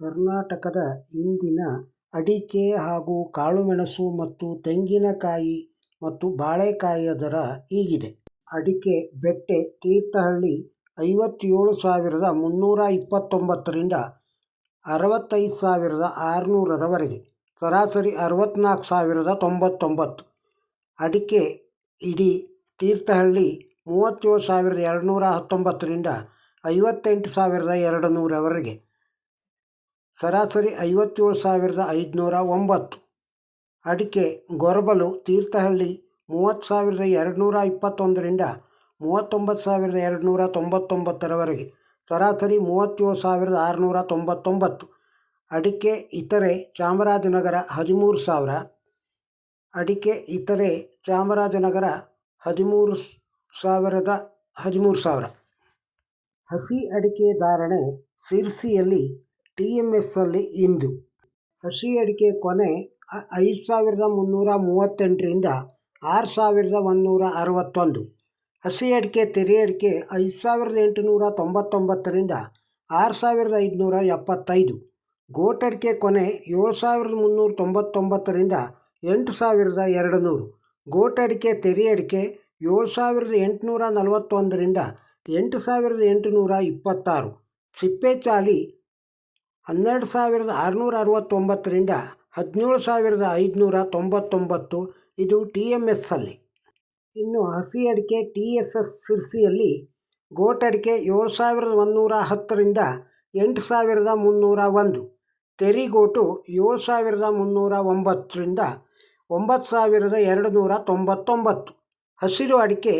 ಕರ್ನಾಟಕದ ಇಂದಿನ ಅಡಿಕೆ ಹಾಗೂ ಕಾಳುಮೆಣಸು ಮತ್ತು ತೆಂಗಿನಕಾಯಿ ಮತ್ತು ಬಾಳೆಕಾಯಿಯ ದರ ಹೀಗಿದೆ. ಅಡಿಕೆ ಬೆಟ್ಟೆ ತೀರ್ಥಹಳ್ಳಿ ಐವತ್ತೇಳು ಸಾವಿರದ ಮುನ್ನೂರ ಇಪ್ಪತ್ತೊಂಬತ್ತರಿಂದ ಅರವತ್ತೈದು ಸಾವಿರದ ಆರುನೂರರವರೆಗೆ, ಸರಾಸರಿ ಅರವತ್ತ್ನಾಲ್ಕು ಸಾವಿರದ ತೊಂಬತ್ತೊಂಬತ್ತು. ಅಡಿಕೆ ಇಡೀ ತೀರ್ಥಹಳ್ಳಿ ಮೂವತ್ತೇಳು ಸಾವಿರದ ಎರಡುನೂರ ಹತ್ತೊಂಬತ್ತರಿಂದ ಐವತ್ತೆಂಟು ಸಾವಿರದ ಎರಡು ನೂರವರೆಗೆ ಸರಾಸರಿ ಐವತ್ತೇಳು ಸಾವಿರದ ಐದುನೂರ ಒಂಬತ್ತು. ಅಡಿಕೆ, ಗೊರಬಲು, ತೀರ್ಥಹಳ್ಳಿ ಮೂವತ್ತು ಸಾವಿರದ ಎರಡುನೂರ ಇಪ್ಪತ್ತೊಂದರಿಂದ ಮೂವತ್ತೊಂಬತ್ತು ಸಾವಿರದ ಎರಡುನೂರ ತೊಂಬತ್ತೊಂಬತ್ತರವರೆಗೆ. ಸರಾಸರಿ ಮೂವತ್ತೇಳು ಸಾವಿರದ ಆರುನೂರ ತೊಂಬತ್ತೊಂಬತ್ತು. ಅಡಿಕೆ, ಇತರೆ, ಚಾಮರಾಜನಗರ ಹದಿಮೂರು ಸಾವಿರ. ಅಡಿಕೆ, ಇತರೆ, ಚಾಮರಾಜನಗರ ಹದಿಮೂರು ಸಾವಿರದ ಹದಿಮೂರು ಸಾವಿರ. ಹಸಿ ಅಡಿಕೆ ಧಾರಣೆ ಸಿರ್ಸಿಯಲ್ಲಿ ಟಿ ಎಂ ಎಸ್ಸಲ್ಲಿ ಇಂದು. ಹಸಿ ಅಡಿಕೆ ಕೊನೆ ಐದು ಸಾವಿರದ ಮುನ್ನೂರ ಮೂವತ್ತೆಂಟರಿಂದ ಆರು ಸಾವಿರದ ಒಂದುನೂರ ಅರವತ್ತೊಂದು. ಹಸಿ ಅಡಿಕೆ ತೆರೆ ಅಡಿಕೆ ಐದು ಸಾವಿರದ ಎಂಟುನೂರ ತೊಂಬತ್ತೊಂಬತ್ತರಿಂದ ಆರು ಸಾವಿರದ ಐದುನೂರ ಎಪ್ಪತ್ತೈದು. ಗೋಟಡಿಕೆ ಕೊನೆ ಏಳು ಸಾವಿರದ ಮುನ್ನೂರ ತೊಂಬತ್ತೊಂಬತ್ತರಿಂದ ಎಂಟು ಸಾವಿರದ ಎರಡು ನೂರು ಗೋಟಡಿಕೆ ತೆರೆ ಅಡಿಕೆ ಏಳು ಸಾವಿರದ ಎಂಟುನೂರ ನಲವತ್ತೊಂದರಿಂದ ಎಂಟು ಸಾವಿರದ ಎಂಟುನೂರ ಇಪ್ಪತ್ತಾರು. ಸಿಪ್ಪೆ ಚಾಲಿ ಹನ್ನೆರಡು ಸಾವಿರದ ಆರುನೂರ ಅರವತ್ತೊಂಬತ್ತರಿಂದ ಹದಿನೇಳು ಸಾವಿರದ ಐದುನೂರ ತೊಂಬತ್ತೊಂಬತ್ತು ಇದು ಟಿ ಎಂ ಎಸ್ಸಲ್ಲಿ. ಇನ್ನು ಹಸಿ ಅಡಿಕೆ ಟಿ ಎಸ್ ಎಸ್ ಸಿರ್ಸಿಯಲ್ಲಿ ಗೋಟಡಿಕೆ ಏಳು ಸಾವಿರದ ಒಂದುನೂರ ಹತ್ತರಿಂದ ಎಂಟು ಸಾವಿರದ ಮುನ್ನೂರ ಒಂದು ತೆರಿಗೋಟು ಏಳು ಸಾವಿರದ ಮುನ್ನೂರ ಒಂಬತ್ತರಿಂದ ಒಂಬತ್ತು ಸಾವಿರದ ಎರಡು ನೂರ ತೊಂಬತ್ತೊಂಬತ್ತು, ಹಸಿರು ಅಡಿಕೆ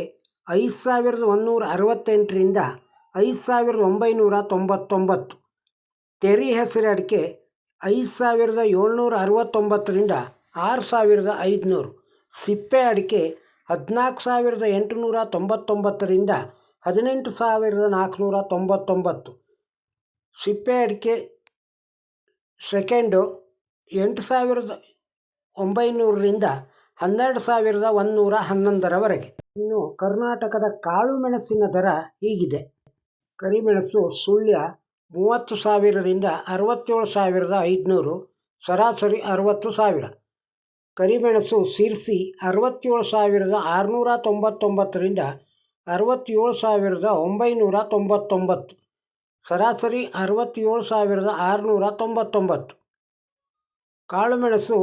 ಐದು ಸಾವಿರದ ಒಂದುನೂರ ಅರವತ್ತೆಂಟರಿಂದ ಐದು ಸಾವಿರದ ಒಂಬೈನೂರ ತೊಂಬತ್ತೊಂಬತ್ತು. ತೆರಿ ಹೆಸರು ಅಡಿಕೆ ಐದು ಸಾವಿರದ ಏಳ್ನೂರ ಅರವತ್ತೊಂಬತ್ತರಿಂದ ಆರು ಸಾವಿರದ ಐದುನೂರು. ಸಿಪ್ಪೆ ಅಡಿಕೆ ಹದಿನಾಲ್ಕು ಸಾವಿರದ ಎಂಟುನೂರ ತೊಂಬತ್ತೊಂಬತ್ತರಿಂದ ಹದಿನೆಂಟು ಸಾವಿರದ ನಾಲ್ಕುನೂರ ತೊಂಬತ್ತೊಂಬತ್ತು. ಸಿಪ್ಪೆ ಅಡಿಕೆ ಸೆಕೆಂಡು ಎಂಟು ಸಾವಿರದ ಒಂಬೈನೂರರಿಂದ ಹನ್ನೆರಡು ಸಾವಿರದ ಒಂದುನೂರ ಹನ್ನೊಂದರವರೆಗೆ. ಇನ್ನು ಕರ್ನಾಟಕದ ಕಾಳು ಮೆಣಸಿನ ದರ ಹೀಗಿದೆ. ಕರಿಮೆಣಸು, ಸುಳ್ಯ ಮೂವತ್ತು ಸಾವಿರದಿಂದ ಅರವತ್ತೇಳು ಸಾವಿರದ ಐದುನೂರು, ಸರಾಸರಿ ಅರವತ್ತು ಸಾವಿರ. ಕರಿಮೆಣಸು ಸಿರ್ಸಿ ಅರವತ್ತೇಳು ಸಾವಿರದ ಆರುನೂರ ತೊಂಬತ್ತೊಂಬತ್ತರಿಂದ ಅರವತ್ತೇಳು ಸಾವಿರದ ಒಂಬೈನೂರ ತೊಂಬತ್ತೊಂಬತ್ತು. ಸರಾಸರಿ ಅರವತ್ತೇಳು ಸಾವಿರದ ಆರುನೂರ ತೊಂಬತ್ತೊಂಬತ್ತು. ಕಾಳುಮೆಣಸು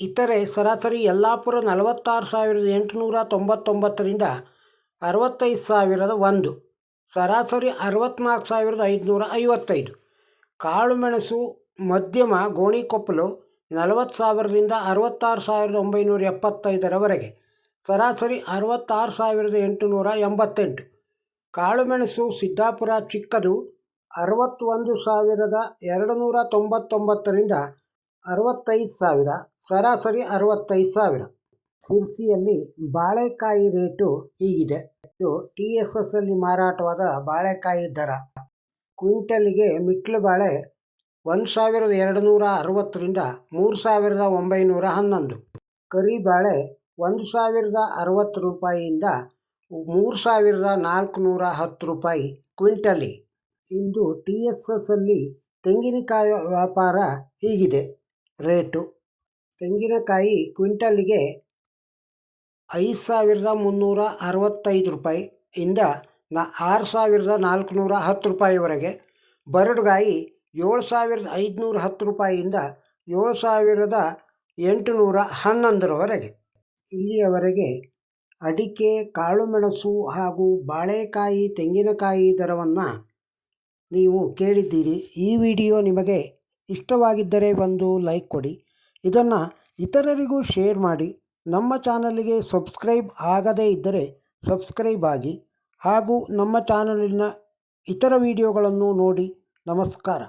ಇತರೆ ಸರಾಸರಿ ಯಲ್ಲಾಪುರ ನಲವತ್ತಾರು ಸಾವಿರದ ಎಂಟುನೂರ ತೊಂಬತ್ತೊಂಬತ್ತರಿಂದ ಅರವತ್ತೈದು ಸಾವಿರದ ಒಂದು. ಸರಾಸರಿ ಅರವತ್ತ್ನಾಲ್ಕು ಸಾವಿರದ ಐದುನೂರ ಐವತ್ತೈದು. ಕಾಳುಮೆಣಸು ಮಧ್ಯಮ ಗೋಣಿಕೊಪ್ಪಲು ನಲವತ್ತು ಸಾವಿರದಿಂದ ಅರವತ್ತಾರು ಸಾವಿರದ ಒಂಬೈನೂರ ಎಪ್ಪತ್ತೈದರವರೆಗೆ. ಸರಾಸರಿ ಅರವತ್ತಾರು ಸಾವಿರದ ಎಂಟುನೂರ ಎಂಬತ್ತೆಂಟು. ಕಾಳುಮೆಣಸು ಸಿದ್ದಾಪುರ ಚಿಕ್ಕದು ಅರವತ್ತೊಂದು ಸಾವಿರದ ಎರಡು ನೂರ ತೊಂಬತ್ತೊಂಬತ್ತರಿಂದ ಅರವತ್ತೈದು ಸಾವಿರ, ಸರಾಸರಿ ಅರವತ್ತೈದು ಸಾವಿರ. ಸಿರ್ಸಿಯಲ್ಲಿ ಬಾಳೆಕಾಯಿ ರೇಟು ಹೀಗಿದೆ. ಇದು ಟಿ ಎಸ್ ಎಸ್ಸಲ್ಲಿ ಮಾರಾಟವಾದ ಬಾಳೆಕಾಯಿ ದರ. ಕ್ವಿಂಟಲ್ಗೆ ಮಿಟ್ಲು ಬಾಳೆ ಒಂದು ಸಾವಿರದ ಎರಡು ನೂರ ಅರವತ್ತರಿಂದ ಮೂರು ಸಾವಿರದ ಒಂಬೈನೂರ ಹನ್ನೊಂದು. ಕರಿಬಾಳೆ ಒಂದು ಸಾವಿರದ ಅರವತ್ತು ರೂಪಾಯಿಯಿಂದ ಮೂರು ಸಾವಿರದ ನಾಲ್ಕುನೂರ ಹತ್ತು ರೂಪಾಯಿ ಕ್ವಿಂಟಲಿ. ಇಂದು ಟಿ ಎಸ್ ಎಸ್ಸಲ್ಲಿ ತೆಂಗಿನಕಾಯಿ ವ್ಯಾಪಾರ ಹೀಗಿದೆ. ರೇಟು. ತೆಂಗಿನಕಾಯಿ ಕ್ವಿಂಟಲಿಗೆ ಐದು ಸಾವಿರದ ಮುನ್ನೂರ ಅರವತ್ತೈದು ರೂಪಾಯಿ ಇಂದ ನ ಆರು ಸಾವಿರದ ನಾಲ್ಕುನೂರ ಹತ್ತು ರೂಪಾಯಿವರೆಗೆ ಬರಡುಗಾಯಿ ಏಳು ಸಾವಿರದ ಐದುನೂರ ಹತ್ತು ರೂಪಾಯಿಯಿಂದ ಏಳು ಸಾವಿರದ ಎಂಟುನೂರ ಹನ್ನೊಂದರವರೆಗೆ. ಇಲ್ಲಿಯವರೆಗೆ ಅಡಿಕೆ, ಕಾಳುಮೆಣಸು ಹಾಗೂ ಬಾಳೆಕಾಯಿ, ತೆಂಗಿನಕಾಯಿ ದರವನ್ನು ನೀವು ಕೇಳಿದ್ದೀರಿ. ಈ ವಿಡಿಯೋ ನಿಮಗೆ ಇಷ್ಟವಾಗಿದ್ದರೆ ಒಂದು ಲೈಕ್ ಕೊಡಿ. ಇದನ್ನು ಇತರರಿಗೂ ಶೇರ್ ಮಾಡಿ. ನಮ್ಮ ಚಾನಲ್ಗೆ ಸಬ್ಸ್ಕ್ರೈಬ್ ಆಗದೇ ಇದ್ದರೆ ಸಬ್ಸ್ಕ್ರೈಬ್ ಆಗಿ ಹಾಗೂ ನಮ್ಮ ಚಾನಲಿನ ಇತರ ವಿಡಿಯೋಗಳನ್ನು ನೋಡಿ ನಮಸ್ಕಾರ.